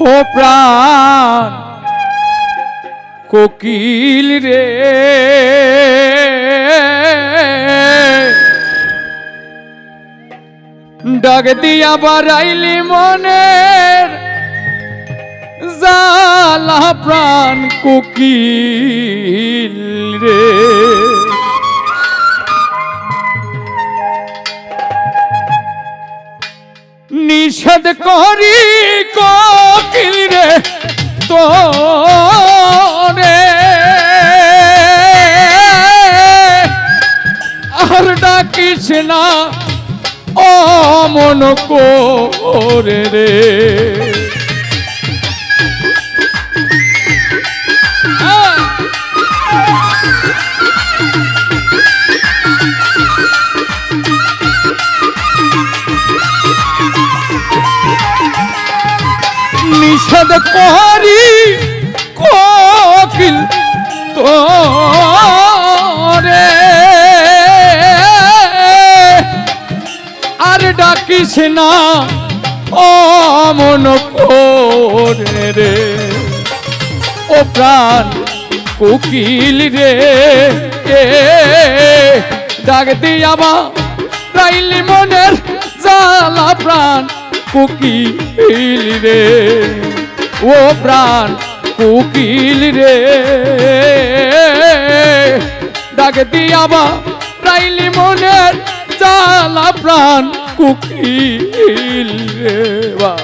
ও প্রাণ কোকিল রে। ডাক দিয়া বারাইলি মনের জালা প্রাণ কোকিল রে। নিষেধ করি ডাকিস না ও মন করে রে। ডাকিস না। মন করে রে। ও প্রাণ কোকিল রে। ডাক দিয়াবা রাইলি মনের জালা প্রাণ কোকিল রে। ও প্রাণ কোকিল রে। ডাক দিয়াবা রাইলি মনের জালা প্রাণ কোকিল রে বা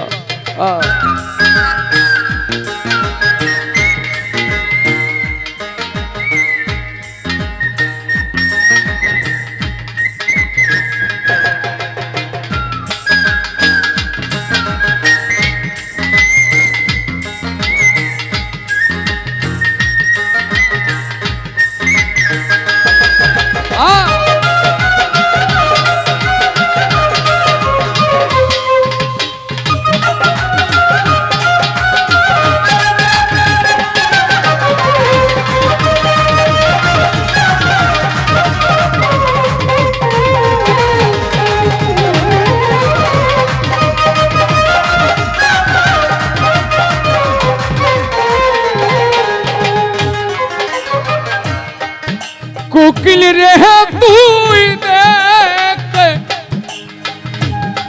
রে তুই দেখ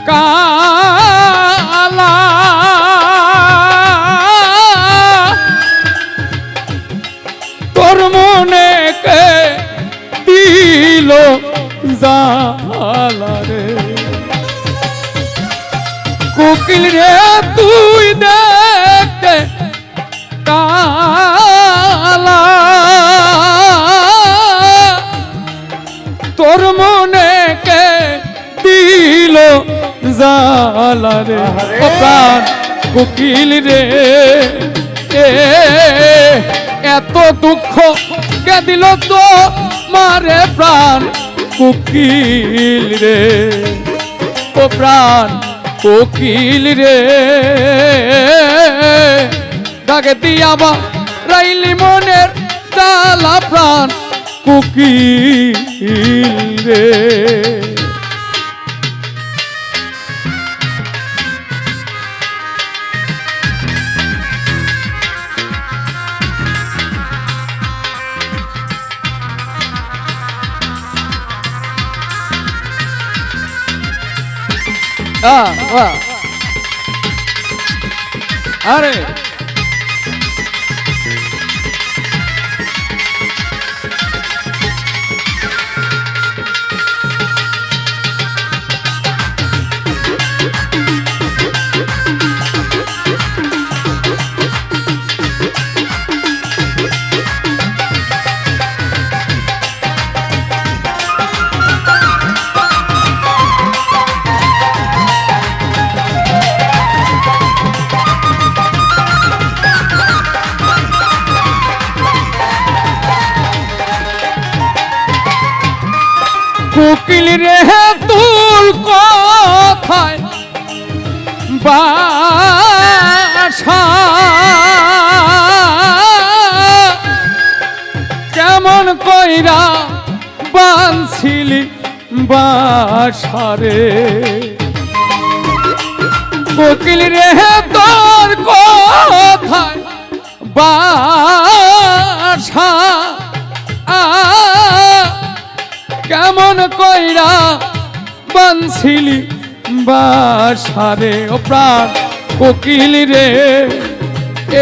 কালা। তোর মনে কে দিল জালা রে? কোকিল রে তুই জালা রে, ও প্রাণ কোকিল রে। এ, এত দুঃখ কে দিল তো মারে প্রাণ কোকিল রে? ও প্রাণ কোকিল রে। ডাকে দিয়াবা রাইলি মনের জালা প্রাণ কোকিল রে। વાહ વાહ. અરે. কেমন কইরা বানছিলি বাসারে? কোকিল রে, তোর কোথায় বাসা। কেমন কইরা বানছিলি বাসারে? ও প্রাণ কোকিল রে,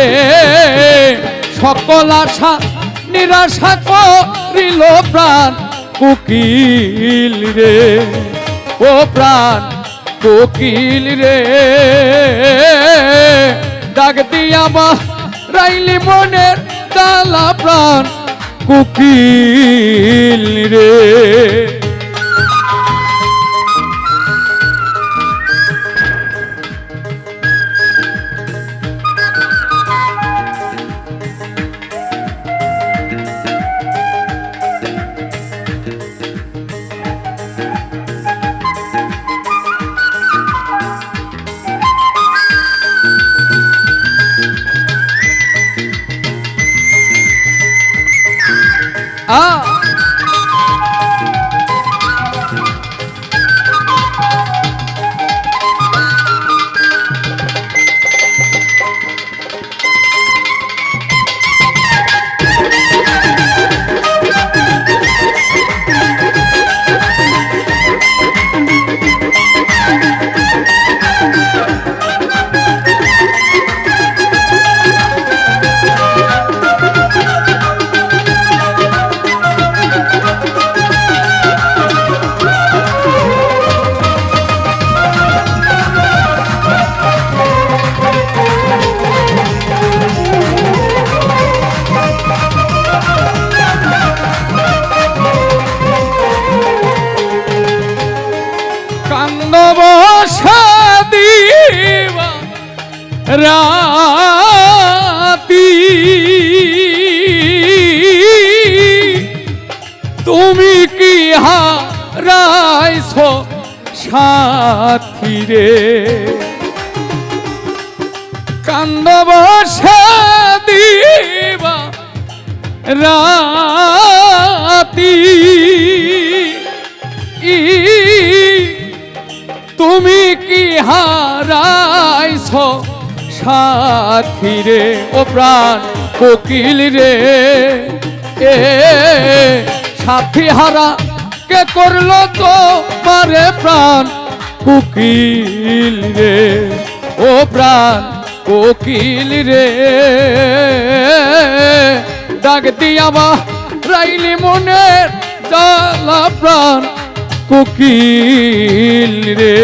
এ সকল আশা নিরাশা করিল প্রাণ, কোকিল রে। ও প্রাণ, কোকিল রে। ডাক দিয়া বা রাইলি মনের তালা প্রাণ, কোকিল রে। 啊。রাতি। তুমি কি হারাইছ সাথী রে? কান্দ বসা দিবা রাতি তুমি কি হারাইছ সাথী রে, ও প্রাণ কোকিল রে। এ, সাথী হারা, কে করল তো মারে প্রাণ কোকিল রে? ও প্রাণ কোকিল রে। ডাক দিয়া বা রাইলি মনের জ্বালা প্রাণ কোকিল রে।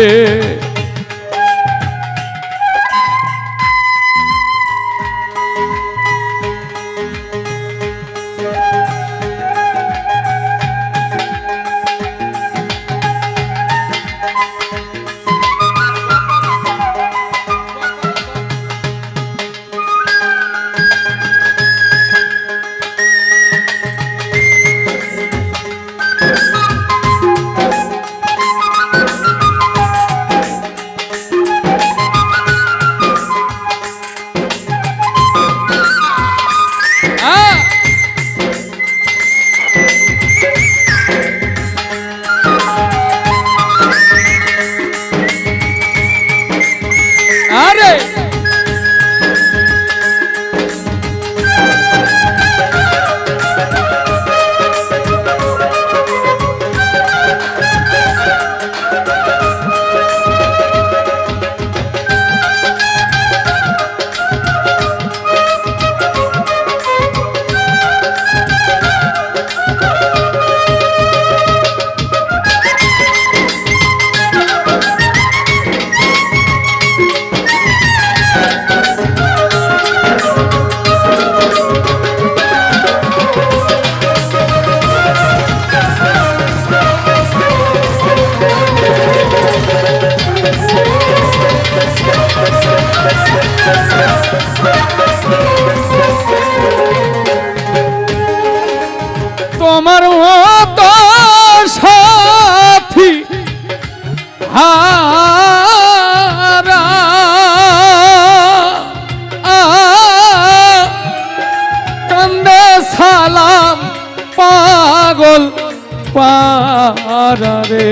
পারারে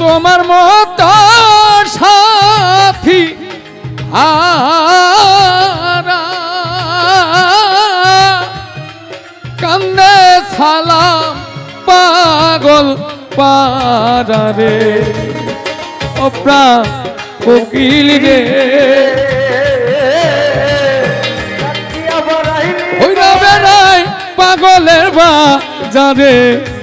তোমার মতো সাথী আরা কান্দে সালাম পাগল পারারে অপ্রা কোকিল রে। পাগলের বা যারে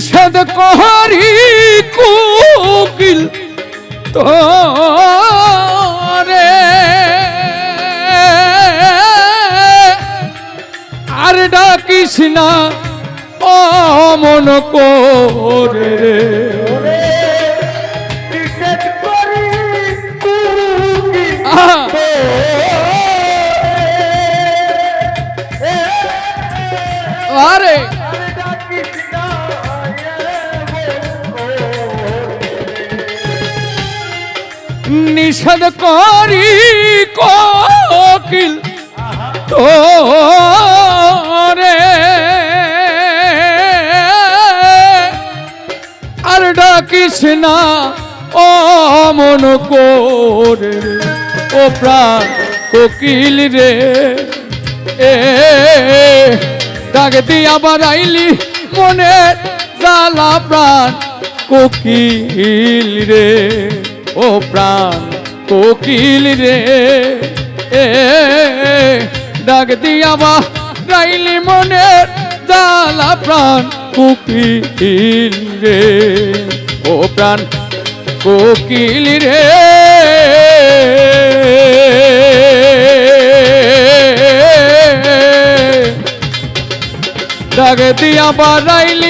নিষেধ করি কুকিল তোরে। আর ডাকিস না অমন করে। নিষেধ করি কোকিল তোরে। আর ডাকিস না অমন করে ও প্রাণ কোকিল রে। এ, ডাক দিয়া বাড়াইলি মনে জ্বালা প্রাণ কোকিল রে। ও প্রাণ কোকিল রে, এ, ডাক দিয়া বাড়াইলি মনে জ্বালা প্রাণ কোকিল রে। ও প্রাণ কোকিল রে। ডাক দিয়া বাড়াইলি মনে